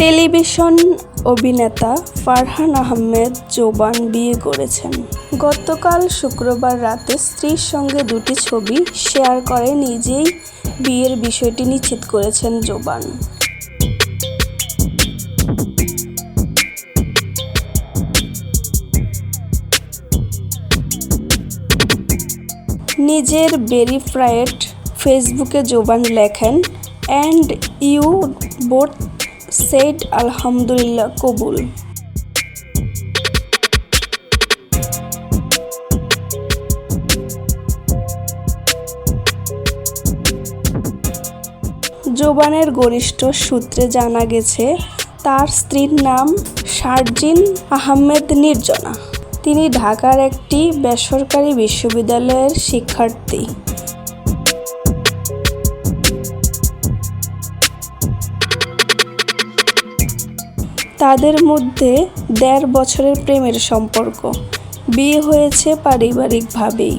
Television অভিনেতা ফারহান আহমেদ জোবান বিয়ে করেছেন। গতকাল শুক্রবার রাতে স্ত্রীর সঙ্গে দুটি ছবি শেয়ার করে নিজেই বিয়ের বিষয়টি নিশ্চিত করেছেন জোবান। নিজের ভেরিফায়েড ফেসবুকে জোবান লেখেন, অ্যান্ড ইউ বোথ সেড আলহামদুলিল্লাহ কবুল। জোবানের গরিষ্ঠ সূত্রে জানা গেছে, তার স্ত্রীর নাম শারজিন আহমেদ নির্জনা। তিনি ঢাকার একটি বেসরকারি বিশ্ববিদ্যালয়ের শিক্ষার্থী। তাদের মধ্যে দেড় বছরের প্রেমের সম্পর্ক। বিয়ে হয়েছে পারিবারিকভাবেই।